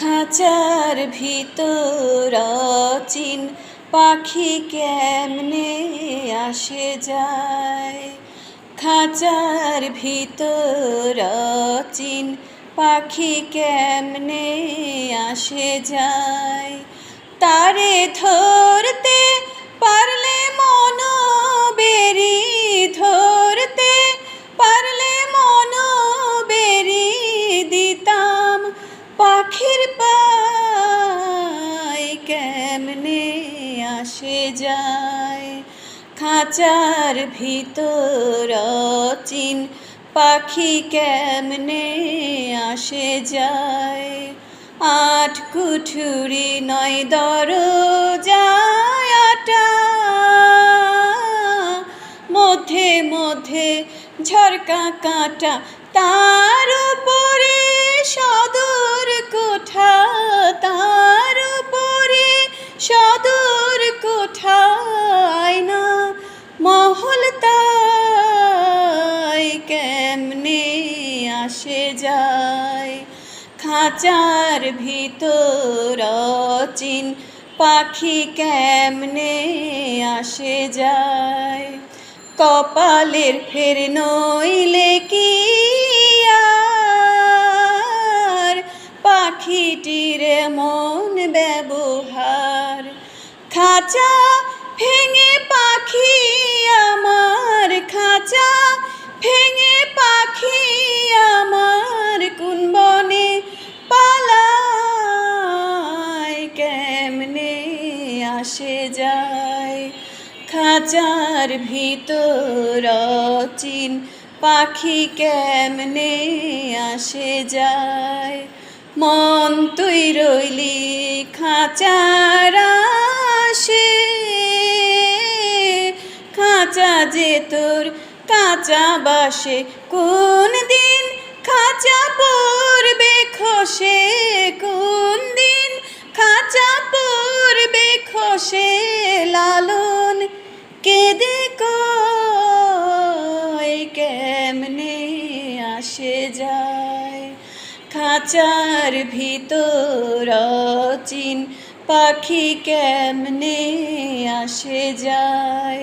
খাঁচার ভিতর চিন পাখি কেমনে আসে যায়? খাঁচার ভিতর চিন পাখি কেমনে আসে যায়? তারে ধরতে আসে যায়। খাঁচার ভিতর চিন পাখি কেমনে আসে যায়? আট কুঠুরি নয় দরজায়াটা মধ্যে মধ্যে ঝরকা কাঁটা, তার উপরে সদর কোঠা, তার উপরে সদর আসে যায়। খাঁচার ভিতর চিন পাখি কেমনে আসে যায়? কপালের ফের নইলে কি আর? পাখিটির মন ব্যবহার, খাঁচা ভেঙে পাখি আমার খাঁচার ভিতর চিন পাখি কেমনে আসে যায়? মন তুই রইলি খাঁচার খাঁচা যে তোর কাঁচা বাসে। কোন দিন খাঁচা পড়বে খসে? কোন দিন খাঁচা পড়বে খসে? লালন কেঁদে কয় কেমনে আসে যায় খাঁচার ভিতর চিন পাখি কেমনে আসে যায়